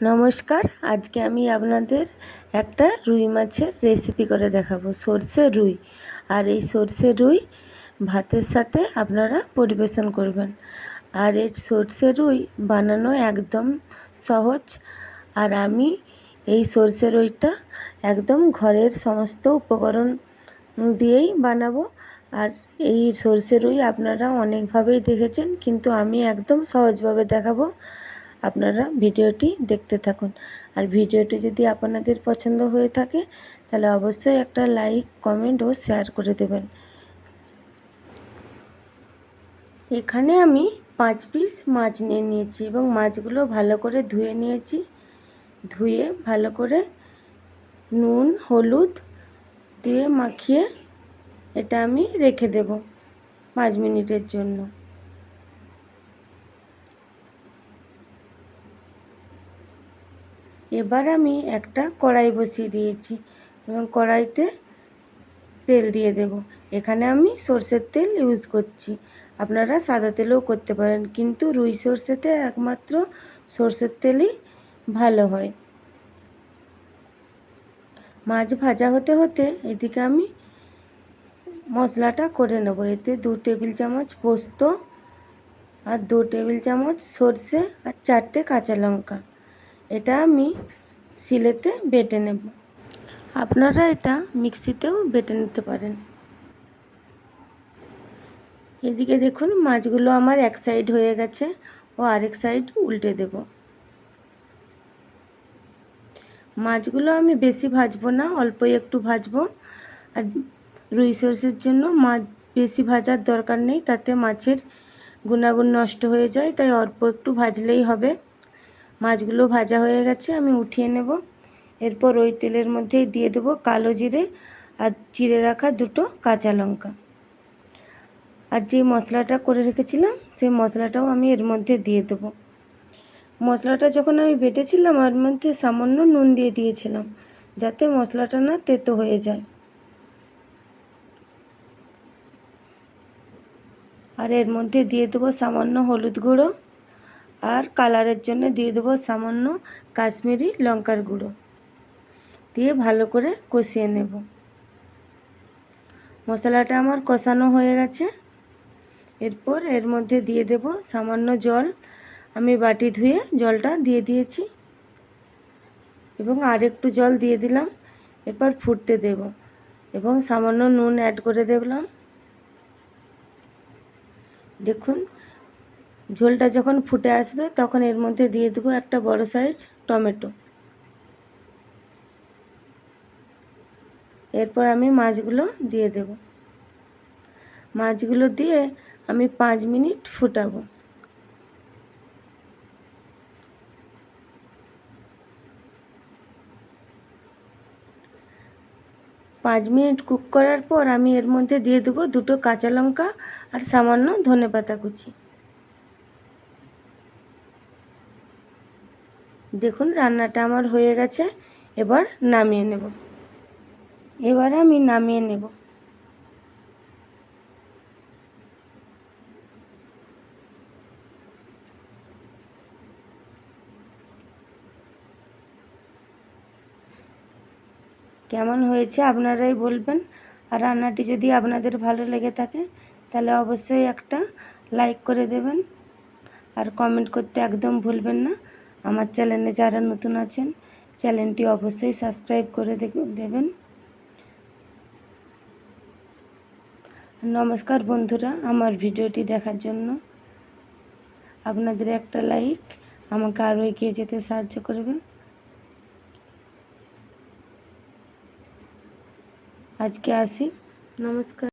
নমস্কার, আজকে আমি আপনাদের একটা রুই মাছের রেসিপি করে দেখাবো, সর্ষে রুই। আর এই সর্ষে রুই ভাতের সাথে আপনারা পরিবেশন করবেন। আর এর সর্ষে রুই বানানো একদম সহজ। আর আমি এই সর্ষে রুইটা একদম ঘরের সমস্ত উপকরণ দিয়েই বানাবো। আর এই সর্ষে রুই আপনারা অনেকভাবেই দেখেছেন, কিন্তু আমি একদম সহজভাবে দেখাবো। আপনারা ভিডিওটি দেখতে থাকুন। আর ভিডিওটি যদি আপনাদের পছন্দ হয়ে থাকে, তাহলে অবশ্যই একটা লাইক, কমেন্ট ও শেয়ার করে দেবেন। এখানে আমি পাঁচ পিস মাছ নিয়ে নিয়েছি এবং মাছগুলো ভালো করে ধুয়ে নিয়েছি। ধুয়ে ভালো করে নুন, হলুদ দিয়ে মাখিয়ে এটা আমি রেখে দেব পাঁচ মিনিটের জন্য। এবার আমি একটা কড়াই বসিয়ে দিয়েছি এবং কড়াইতে তেল দিয়ে দেব। এখানে আমি সর্ষের তেল ইউজ করছি। আপনারা সাদা তেলেও করতে পারেন, কিন্তু রুই সর্ষেতে একমাত্র সর্ষের তেলই ভালো হয়। মাছ ভাজা হতে হতে এদিকে আমি মশলাটা করে নেব। এতে দু টেবিল চামচ পোস্ত আর দু টেবিল চামচ সর্ষে আর চারটে কাঁচা লঙ্কা। এটা আমি শিলেতে বেটে নেব। আপনারা এটা মিক্সিতেও বেটে নিতে পারেন। এদিকে দেখুন, মাছগুলো আমার এক সাইড হয়ে গেছে, ও আরেক সাইড উল্টে দেব। মাছগুলো আমি বেশি ভাজবো না, অল্পই একটু ভাজবো। আর রুই সর্ষের জন্য মাছ বেশি ভাজার দরকার নেই, তাতে মাছের গুণাগুণ নষ্ট হয়ে যায়, তাই অল্প একটু ভাজলেই হবে। মাছগুলো ভাজা হয়ে গেছে, আমি উঠিয়ে নেব। এরপর ওই তেলের মধ্যেই দিয়ে দেবো কালো জিরে আর চিড়ে রাখা দুটো কাঁচা লঙ্কা। আর যে মশলাটা করে রেখেছিলাম, সেই মশলাটাও আমি এর মধ্যে দিয়ে দেবো। মশলাটা যখন আমি বেটেছিলাম ওর মধ্যে সামান্য নুন দিয়ে দিয়েছিলাম, যাতে মশলাটা না তেতো হয়ে যায়। আর এর মধ্যে দিয়ে দেবো সামান্য হলুদ গুঁড়ো। আর কালারের জন্য দিয়ে দেবো সামান্য কাশ্মীরি লঙ্কার গুঁড়ো। দিয়ে ভালো করে কষিয়ে নেব। মশলাটা আমার কষানো হয়ে গেছে। এরপর এর মধ্যে দিয়ে দেব সামান্য জল। আমি বাটি ধুয়ে জলটা দিয়ে দিয়েছি। এবং আর একটু জল দিয়ে দিলাম। এরপর ফুটতে দেব এবং সামান্য নুন অ্যাড করে দেখলাম। দেখুন ঝোলটা যখন ফুটে আসবে, তখন এর মধ্যে দিয়ে দেবো একটা বড় সাইজ টমেটো। এরপর আমি মাছগুলো দিয়ে দেব। মাছগুলো দিয়ে আমি পাঁচ মিনিট ফুটাবো। পাঁচ মিনিট কুক করার পর আমি এর মধ্যে দিয়ে দেবো দুটো কাঁচা লঙ্কা আর সামান্য ধনে পাতা কুচি। দেখুন, রান্নাটা আমার হয়ে গেছে। এবার নামিয়ে নেব। এবার আমি নামিয়ে নেব। কেমন হয়েছে আপনারাই বলবেন। আর রান্নাটি যদি আপনাদের ভালো লেগে থাকে, তাহলে অবশ্যই একটা লাইক করে দেবেন। আর কমেন্ট করতে একদম ভুলবেন না। আমার চ্যানেলে যারা নতুন আছেন, চ্যানেলটি অবশ্যই সাবস্ক্রাইব করে দেবেন। নমস্কার বন্ধুরা, আমার ভিডিওটি দেখার জন্য আপনাদের একটা লাইক আমাকে আরও এগিয়ে যেতে সাহায্য করবে। আজকে আসি। নমস্কার।